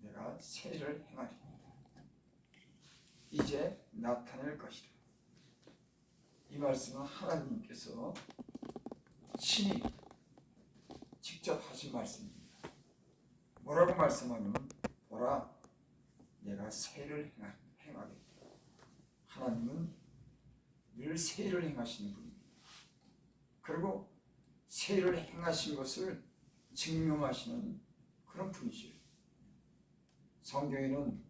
내가 세를 행하리니 이제 나타낼 것이다. 이 말씀은 하나님께서 신이 직접 하신 말씀입니다. 뭐라고 말씀하냐면 보라 내가 세를 행하, 행하겠다. 하나님은 늘 세를 행하시는 분입니다. 그리고 세를 행하신 것을 증명하시는 그런 분이시요 성경에는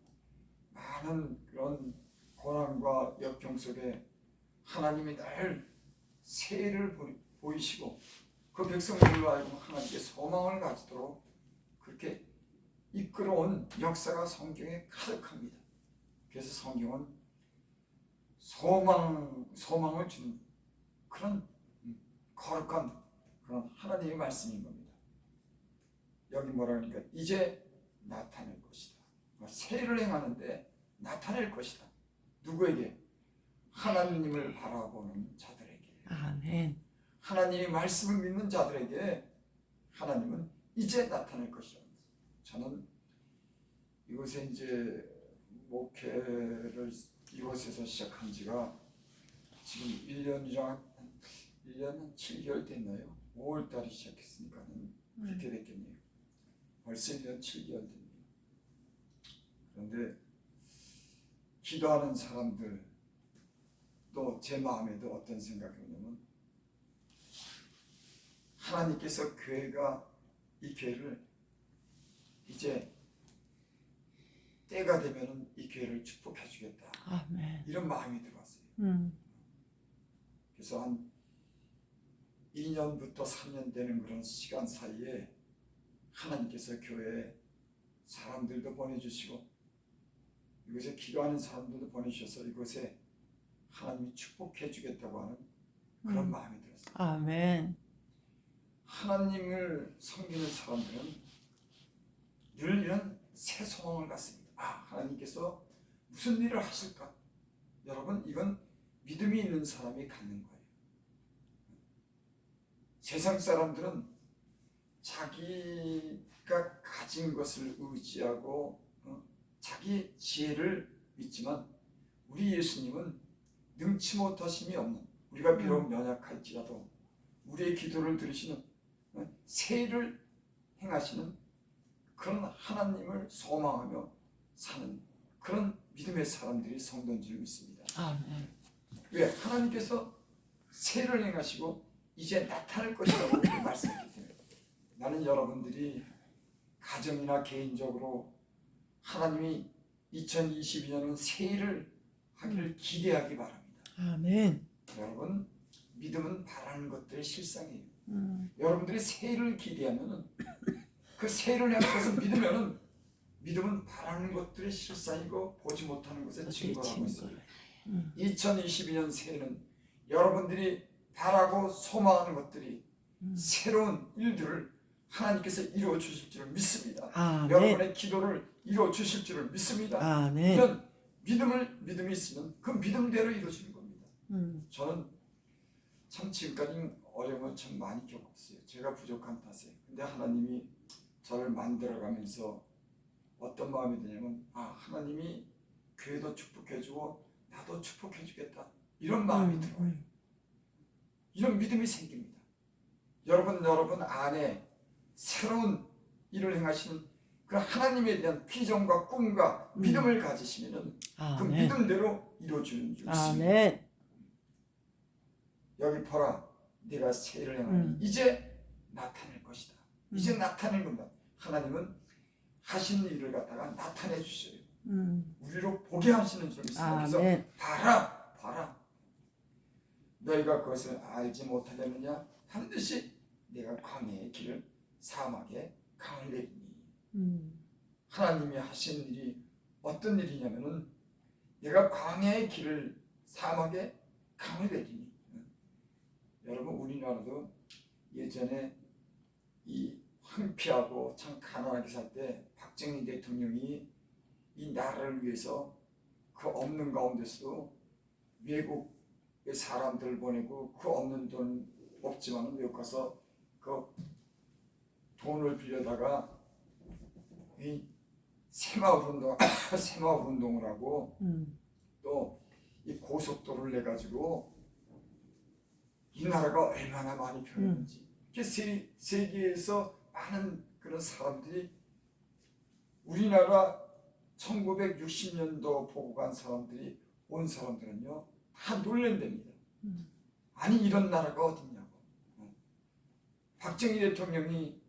많은 그런 고난과 역경 속에 하나님이 늘 세를 보- 보이시고 그 백성들로 하여금 하나님께 소망을 가지도록 그렇게 이끌어온 역사가 성경에 가득합니다. 그래서 성경은 소망 소망을 주는 그런 음, 거룩한 그런 하나님의 말씀인 겁니다. 여기 뭐라 그러니까 이제 나타낼 것이다. 세를 행하는데 나타낼 것이다. 누구에게? 하나님을 바라보는 자들에게. 아멘. 하나님의 말씀을 믿는 자들에게 하나님은 이제 나타낼 것이다. 저는 이곳에 이제 목회를 이곳에서 시작한 지가 지금 1년이랑 1년 한 7개월 됐나요? 5월 달에 시작했으니까는 그렇게 됐겠네요. 벌써 1년 7개월 됐네요. 그런데 기도하는 사람들 또 제 마음에도 어떤 생각이 오냐면 하나님께서 교회가 이 교회를 이제 때가 되면은 이 교회를 축복해 주겠다 아멘. 이런 마음이 들어왔어요. 음. 그래서 한 2년부터 3년 되는 그런 시간 사이에 하나님께서 교회에 사람들도 보내주시고 이곳에 기도하는 사람들도 보내주셔서 이곳에 하나님이 축복해 주겠다고 하는 그런 음. 마음이 들었어요. 아멘. 하나님을 섬기는 사람들은 늘 이런 새 소망을 갖습니다. 아, 하나님께서 무슨 일을 하실까? 여러분, 이건 믿음이 있는 사람이 갖는 거예요. 세상 사람들은 자기가 가진 것을 의지하고 어, 자기 지혜를 믿지만 우리 예수님은 능치 못하심이 없는 우리가 비록 연약할지라도 우리의 기도를 들으시는 어, 세를 행하시는 그런 하나님을 소망하며 사는 그런 믿음의 사람들이 성도인 줄 믿습니다. 아멘. 왜? 하나님께서 세를 행하시고 이제 나타날 것이라고 말씀했기 때문에 나는 여러분들이 가정이나 개인적으로 하나님이 2022년은 새해를 하기를 기대하기 바랍니다. 아멘. 여러분 믿음은 바라는 것들의 실상이에요. 음. 여러분들이 새해를 기대하면은 그 새해를 향해서 믿으면은 믿음은 바라는 것들의 실상이고 보지 못하는 것의 증거라고 있습니다. 음. 2022년 새해는 여러분들이 바라고 소망하는 것들이 음. 새로운 일들을 하나님께서 이루어 주실 줄을 믿습니다. 아멘. 여러분의 기도를 이루어 주실 줄을 믿습니다. 아멘. 이런 믿음을 믿음이 있으면 그 믿음대로 이루어지는 겁니다. 음. 저는 참 지금까지 어려움을 참 많이 겪었어요. 제가 부족한 탓에. 근데 하나님이 저를 만들어가면서 어떤 마음이 드냐면 아 하나님이 교회도 축복해주고 나도 축복해주겠다 이런 마음이 음, 들어요. 음. 이런 믿음이 생깁니다. 여러분 여러분 안에 새로운 일을 행하시는 그 하나님에 대한 비전과 꿈과 음. 믿음을 가지시면은 그 아멘. 믿음대로 이루어지는 줄 믿습니다. 아멘. 여기 보라 네가 새를 행하니 음. 이제 나타낼 것이다. 이제 음. 나타낼 겁니다. 하나님은 하신 일을 갖다가 나타내 주셔요. 음. 우리로 보게 하시는 줄 믿습니다. 그래서 아멘. 봐라 봐라 너희가 그것을 알지 못하려느냐 반드시 내가 광야의 길을 사막에 강을 내리니 음. 하나님이 하신 일이 어떤 일이냐면은 내가 광야의 길을 사막에 강을 내리니 응. 여러분 우리나라도 예전에 이 황폐하고 참 가난하게 살 때 박정희 대통령이 이 나라를 위해서 그 없는 가운데서도 외국의 사람들을 보내고 그 없는 돈 없지만은 외국 가서 그 돈을 빌려다가 이 새마을 운동, 새마을 운동을 하고 음. 또이 고속도로를 내 가지고 이 나라가 얼마나 많이 변했는지 이게 세, 세계에서 많은 그런 사람들이 우리나라 1960년도 보고 간 사람들이 온 사람들은요 다 놀랜답니다. 음. 아니 이런 나라가 어딨냐고. 어. 박정희 대통령이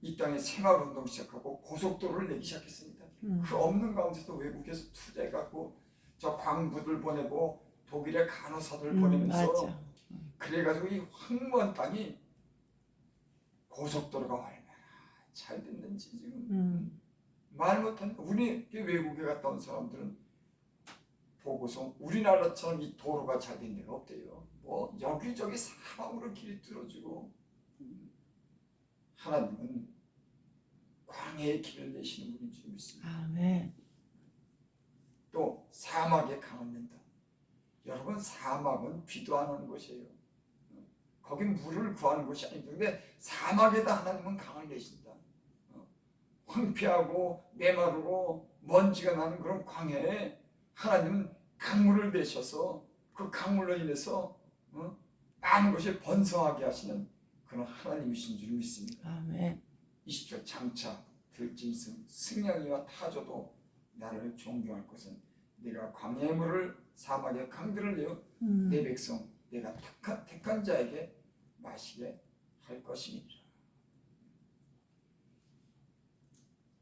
이 땅에 생활운동 시작하고 고속도로를 내기 시작했습니다. 음. 그 없는 가운데서 외국에서 투자해갖고 저 광부들 보내고 독일의 간호사들 음, 보내면서 맞아. 그래가지고 이 황무한 땅이 고속도로가 얼마나 잘 됐는지 지금 음. 말 못한 우리 외국에 갔다 온 사람들은 보고서 우리나라처럼 이 도로가 잘 된 데가 없대요. 뭐 여기저기 사방으로 길이 뚫어지고 음, 하나님은 광야의 길을 내시는 분인 줄 믿습니다. 아멘. 또 사막에 낸다. 여러분 사막은 비도 안 오는 곳이에요. 어, 거기 물을 구하는 곳이 아니죠. 근데 사막에다 하나님은 강을 내신다. 어, 황폐하고 메마르고 먼지가 나는 그런 광야에 하나님은 강물을 내셔서 그 강물로 인해서 어, 많은 것이 번성하게 하시는 그런 하나님이신 줄 믿습니다. 아멘. 20절 장차 들짐승 승냥이와 타조도 나를 존경할 것은 내가 광야의 물을 사막의 강들을 내어 음. 내 백성 내가 택한, 택한 자에게 마시게 할 것이니라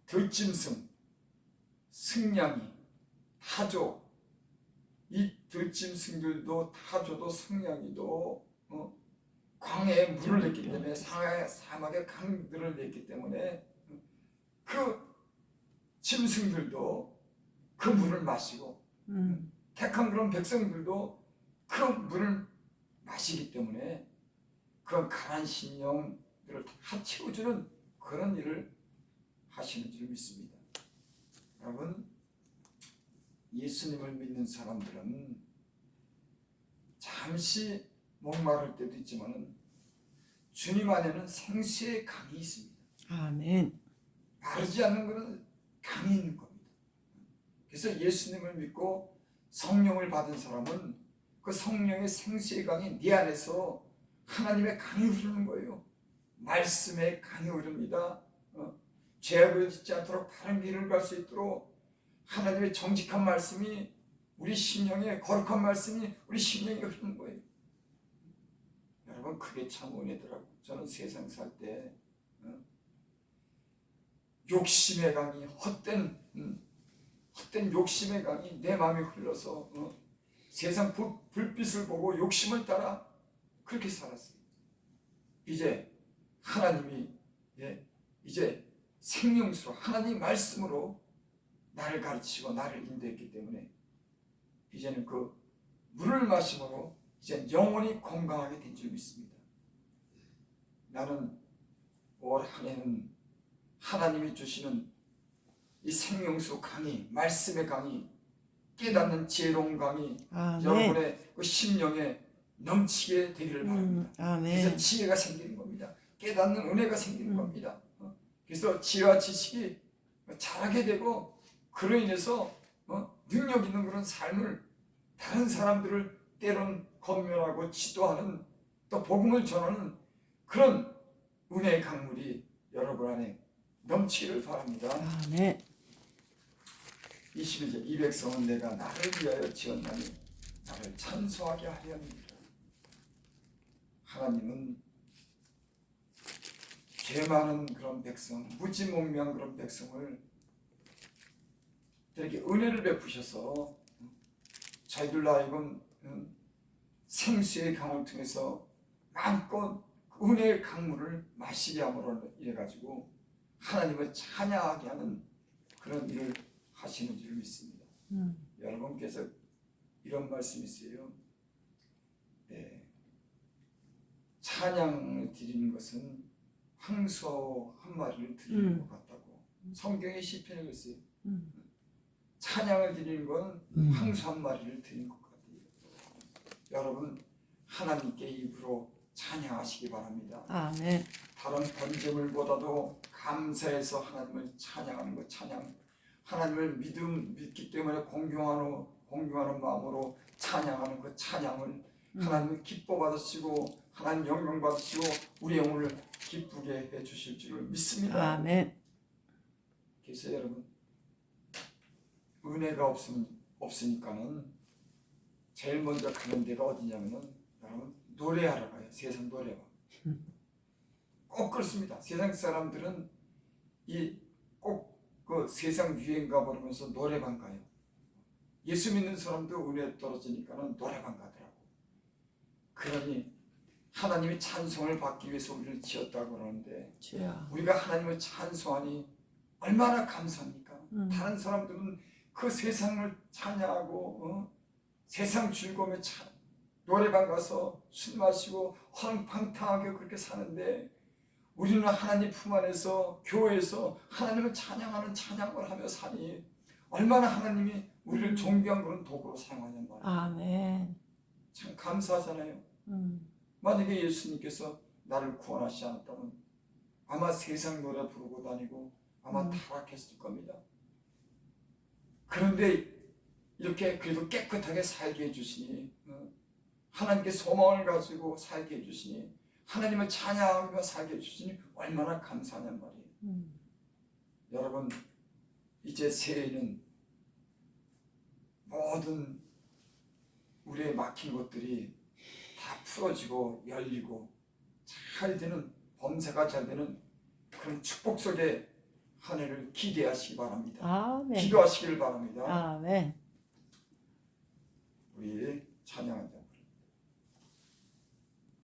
들짐승 승냥이 타조. 이 들짐승들도 타조도 승냥이도 어, 광야에 물을 냈기 때문에 사- 사막의 강들을 냈기 때문에 그 짐승들도 그 물을 마시고 음. 택한 그런 백성들도 그 물을 마시기 때문에 그 가난 심령들을 다 채워주는 그런 일을 하시는 줄 믿습니다. 여러분 예수님을 믿는 사람들은 잠시 목마를 때도 있지만은 주님 안에는 생수의 강이 있습니다. 아멘. 마르지 않는 것은 강이 있는 겁니다. 그래서 예수님을 믿고 성령을 받은 사람은 그 성령의 생수의 강이 네 안에서 하나님의 강이 흐르는 거예요. 말씀의 강이 흐릅니다. 어, 죄악을 짓지 않도록 다른 길을 갈 수 있도록 하나님의 정직한 말씀이 우리 심령에 거룩한 말씀이 우리 심령에 흐르는 거예요. 여러분 그게 참 은혜더라고. 저는 세상 살 때 욕심의 강이 헛된 음, 헛된 욕심의 강이 내 마음에 흘러서 어, 세상 불, 불빛을 보고 욕심을 따라 그렇게 살았어요. 이제 하나님이 예, 이제 생명수로 하나님 말씀으로 나를 가르치고 나를 인도했기 때문에 이제는 그 물을 마심으로 이제 영원히 건강하게 된 줄 믿습니다. 나는 올 한해는 하나님이 주시는 이 생명수 강이 말씀의 강이 깨닫는 지혜로운 강이 아멘. 여러분의 그 심령에 넘치게 되기를 음. 바랍니다. 그래서 아멘. 지혜가 생기는 겁니다. 깨닫는 은혜가 생기는 음. 겁니다. 어? 그래서 지혜와 지식이 잘하게 되고 그로 인해서 어? 능력 있는 그런 삶을 다른 사람들을 때론 건면하고 지도하는 또 복음을 전하는 그런 은혜의 강물이 여러분 안에 넘치기를 바랍니다. 아멘. 21절 이 백성은 내가 나를 위하여 지었나니 나를 찬송하게 하려니라 하나님은 죄 많은 그런 백성 무지몽매한 그런 백성을 이렇게 은혜를 베푸셔서 저희들로 하여금 음, 생수의 강을 통해서 마음껏 그 은혜의 강물을 마시게 함으로 이래 가지고 하나님을 찬양하게 하는 그런 일을 하시는 줄 믿습니다. 음. 여러분께서 이런 말씀이 있어요. 네. 찬양을 드리는 것은 황소 한 마리를 드리는 음. 것 같다고 성경의 시편에 글쎄요. 음. 찬양을 드리는 건 음. 황소 한 마리를 드리는 것 같아요. 여러분 하나님께 입으로 찬양하시기 바랍니다. 아멘. 다른 번제물보다도 감사해서 하나님을 찬양하는 것 찬양 하나님을 믿음 믿기 때문에 공경하는 공경하는 마음으로 찬양하는 그 찬양을 음. 하나님을 기뻐 받으시고 하나님 영광 받으시고 우리 영혼을 기쁘게 해 주실 줄을 믿습니다. 아멘. 그래서 여러분 은혜가 없음 없으니까는 제일 먼저 가는 데가 어디냐면은 여러분 노래하러 가요. 세상 노래방. 꼭 그렇습니다. 세상 사람들은 이 꼭 그 세상 유행가 부르면서 노래방 가요. 예수 믿는 사람도 은혜 떨어지니까는 노래방 가더라고. 그러니 하나님이 찬송을 받기 위해서 우리를 지었다고 그러는데 주여. 우리가 하나님을 찬송하니 얼마나 감사합니까? 음. 다른 사람들은 그 세상을 찬양하고 어? 세상 즐거움에 차, 노래방 가서 술 마시고 황팡탕하게 그렇게 사는데 우리는 하나님 품 안에서 교회에서 하나님을 찬양하는 찬양을 하며 사니 얼마나 하나님이 우리를 음. 존귀한 그런 도구로 사용하냔 말이에요. 아멘. 참 감사하잖아요. 음. 만약에 예수님께서 나를 구원하시지 않았다면 아마 세상 노래 부르고 다니고 아마 음. 타락했을 겁니다. 그런데 이렇게 그래도 깨끗하게 살게 해주시니 어, 하나님께 소망을 가지고 살게 해주시니 하나님을 찬양하며 살게 해주시니 얼마나 감사하냔 말이에요. 음. 여러분 이제 새해에는 모든 우리의 막힌 것들이 다 풀어지고 열리고 잘 되는 범사가 잘 되는 그런 축복 속에 한 해를 기대하시기 바랍니다. 아멘. 기도하시기를 바랍니다. 아멘. 우리 찬양한 자